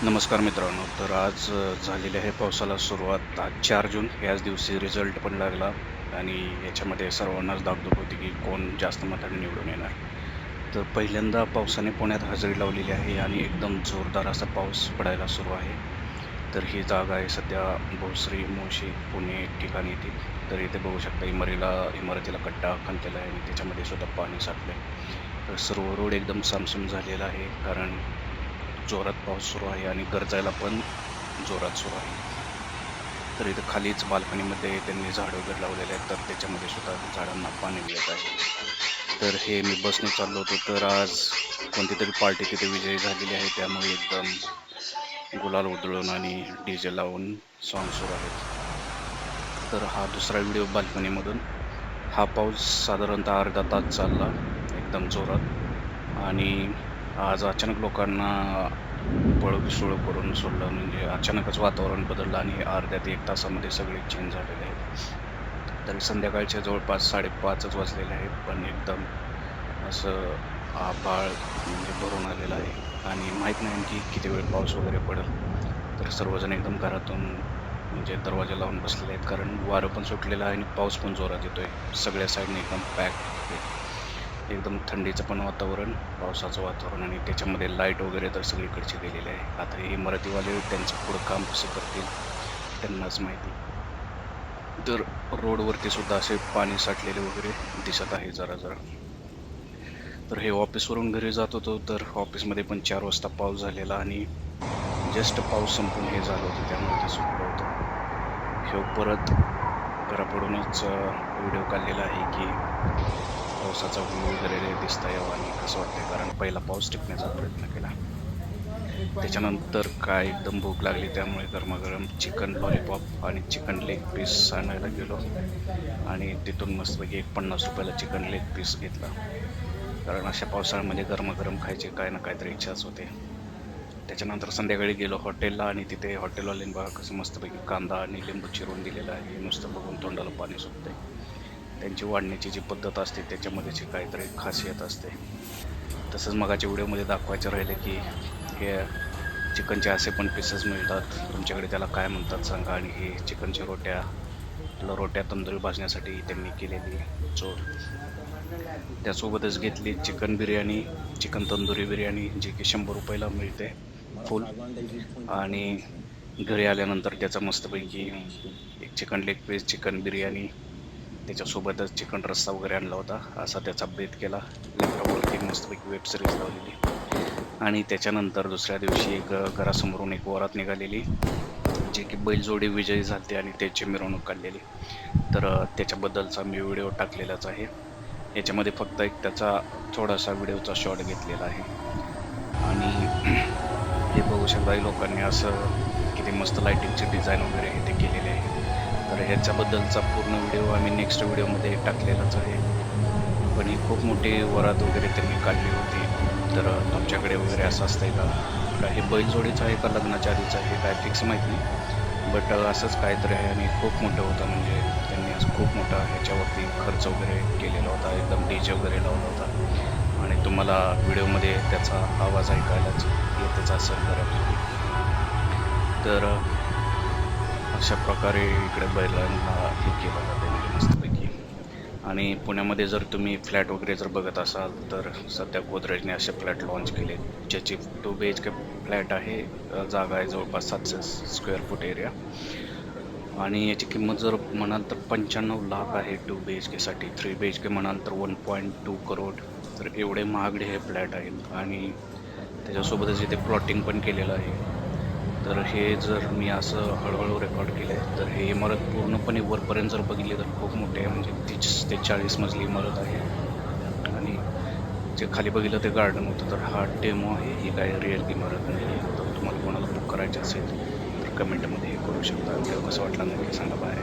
नमस्कार मित्रांनो तर आज झालेली आहे पावसाला सुरुवात आज चार जून. याच दिवशी रिझल्ट पण लागला आणि याच्यामध्ये सर्वांनाच दागदूक होती की कोण जास्त मताने निवडून येणार. तर पहिल्यांदा पावसाने पुण्यात हजेरी लावलेली आहे आणि एकदम जोरदार असा पाऊस पडायला सुरू आहे. तर ही जागा आहे सध्या भोसरी मोशी पुणे ठिकाणी येते. तर इथे बघू शकता इमारीला इमारतीला कट्टा खणलेला आहे आणि त्याच्यामध्ये सुद्धा पाणी साठलं आहे तर सर्व रोड एकदम सामसूम झालेला आहे कारण जोरात पाऊस सुरू आहे आणि गरजायला पण जोरात सुरू आहे. तर इथं खालीच बाल्कनीमध्ये त्यांनी झाडं वगैरे लावलेले आहेत तर त्याच्यामध्ये सुद्धा झाडांना पाणी मिळत आहे. तर हे मी बसने चाललो होतो तर आज कोणती तरी पार्टी तिथे विजयी झालेली आहे त्यामुळे एकदम गुलाल उधळून आणि डी जे लावून सॉन्ग सुरू आहेत. तर हा दुसरा व्हिडिओ बाल्कनीमधून. हा पाऊस साधारणतः अर्धा तास चालला एकदम जोरात. आणि आज अचानक लोकांना पळविसुळ करून सोडलं. म्हणजे अचानकच वातावरण बदललं आणि अर्ध्या ते एक तासामध्ये सगळे चेंज झालेले आहेत. तरी संध्याकाळच्या जवळपास साडेपाचच वाजलेले आहेत पण एकदम असं आभाळ म्हणजे भरून आलेलं आहे. आणि माहीत नाही की किती वेळ पाऊस वगैरे पडेल. तर सर्वजण एकदम घरातून म्हणजे दरवाजा लावून बसलेले आहेत कारण वारं पण सुटलेलं आहे आणि पाऊस पण जोरात येतो आहे सगळ्या साईडने एकदम पॅक आहे एकदम थंडीचं पण वातावरण पावसाचं वातावरण आणि त्याच्यामध्ये लाइट वगैरे तर सगळीकडचे गेलेले आहे. आता हे इमारतीवाले त्यांचं पुढं काम कसं करतील त्यांनाच माहिती. तर रोडवरती सुद्धा असे पाणी साठलेले वगैरे दिसत आहे जरा जरा. तर हे ऑफिसवरून घरी जात होतो तर ऑफिसमध्ये पण चार वाजता पाऊस झालेला आणि जस्ट पाऊस संपून हे झालं होतं त्यामुळे ते सुटलं होतं. हे परत घरापडूनच व्हिडिओ काढलेला आहे की पावसाचा व्ह्यू वगैरे दिसता यावं हो आणि कसं वाटतंय कारण पहिला पाऊस टिकण्याचा प्रयत्न केला. त्याच्यानंतर काय एकदम भूक लागली त्यामुळे गरमागरम चिकन लॉलीपॉप आणि चिकन लेग पीस आणायला गेलो. आणि तिथून मस्तपैकी एक पन्नास रुपयाला चिकन लेग पीस घेतला. कारण अशा पावसाळ्यामध्ये गरमागरम खायचे काय ना काहीतरी इच्छाच होते. त्याच्यानंतर संध्याकाळी गेलो हॉटेलला आणि तिथे हॉटेलवाल्यांनी बघा कसं मस्तपैकी कांदा आणि लिंबू चिरून दिलेला आहे. नुसतं बघून तोंडाला पाणी सुटते त्यांची वाढण्याची जी पद्धत असते त्याच्यामध्ये जी काहीतरी खासियत असते. तसंच मगाच्या व्हिडिओमध्ये दाखवायचं राहिलं की हे चिकनचे असे पण पीसेस मिळतात. तुमच्याकडे त्याला काय म्हणतात सांगा आणि हे चिकनच्या रोट्या त्याला रोट्या तंदुरी भाजण्यासाठी त्यांनी केलेली चोर. त्यासोबतच घेतली चिकन बिर्याणी चिकन तंदुरी बिर्याणी जी की शंभर रुपयाला मिळते फुल. आणि घरी आल्यानंतर त्याचा मस्तपैकी एक chicken leg piece chicken biryani त्याच्यासोबतच चिकन रस्सा वगैरे आणला होता. असा त्याचा बेत केला. लॅपटॉपवरती मस्तपैकी वेब सिरीज लावलेली. आणि त्याच्यानंतर दुसऱ्या दिवशी एक घरासमोरून एक वरात निघालेली. जे की बैलजोडी विजयी झाली आणि त्याची मिरवणूक काढलेली. तर त्याच्याबद्दलचा मी व्हिडिओ टाकलेलाच आहे. याच्यामध्ये फक्त एक त्याचा थोडासा व्हिडिओचा शॉट घेतलेला आहे. आणि हे बघू शकता लोकांनी असं किती मस्त लाईटिंगचे डिझाईन वगैरे हे ते तर ह्याच्याबद्दलचा पूर्ण व्हिडिओ आम्ही नेक्स्ट व्हिडिओमध्ये टाकलेलाच आहे. पण ही खूप मोठी वरात वगैरे त्यांनी काढली होती. तर तुमच्याकडे वगैरे असं असतंय का? का हे बैलजोडीचं आहे का लग्नाच्या आधीचं आहे? काय फिक्स माहीत नाही. बट असंच काहीतरी आहे आणि खूप मोठं होतं म्हणजे त्यांनी असं खूप मोठा ह्याच्यावरती खर्च वगैरे केलेला होता. एकदम डी जे वगैरे लावला होता. आणि तुम्हाला व्हिडिओमध्ये त्याचा आवाज ऐकायलाच येतच असेल बरं. तर अशा प्रकारे इकडे बैलांना हे केलं जातं. म्हणजे मस्तपैकी. आणि पुण्यामध्ये जर तुम्ही फ्लॅट वगैरे जर बघत असाल तर सध्या गोदरेजने असे फ्लॅट लॉन्च केले. ज्याची two B H K flat आहे जागा आहे जवळपास सातशे स्क्वेअर फूट एरिया आणि याची किंमत जर म्हणाल तर पंच्याण्णव लाख आहे टू बी एच केसाठी थ्री बी एच के म्हणाल तर वन पॉईंट टू करोड तर एवढे महागडे हे फ्लॅट आहेत. आणि त्याच्यासोबतच इथे प्लॉटिंग पण केलेलं आहे. तर हे जर मी असं हळूहळू रेकॉर्ड केलं आहे तर हे इमारत पूर्णपणे वरपर्यंत जर बघितली तर खूप मोठी आहे. म्हणजे तीस ते चाळीस मजली इमारत आहे. आणि जे खाली बघितलं ते गार्डन होतं. तर हा डेमो आहे. ही काय रिअल इमारत नाही आहे. तर तुम्हाला कोणाला बुक करायची असेल तर कमेंटमध्ये हे करू शकता. व्हिडिओ कसं वाटला नक्की सांगा बाय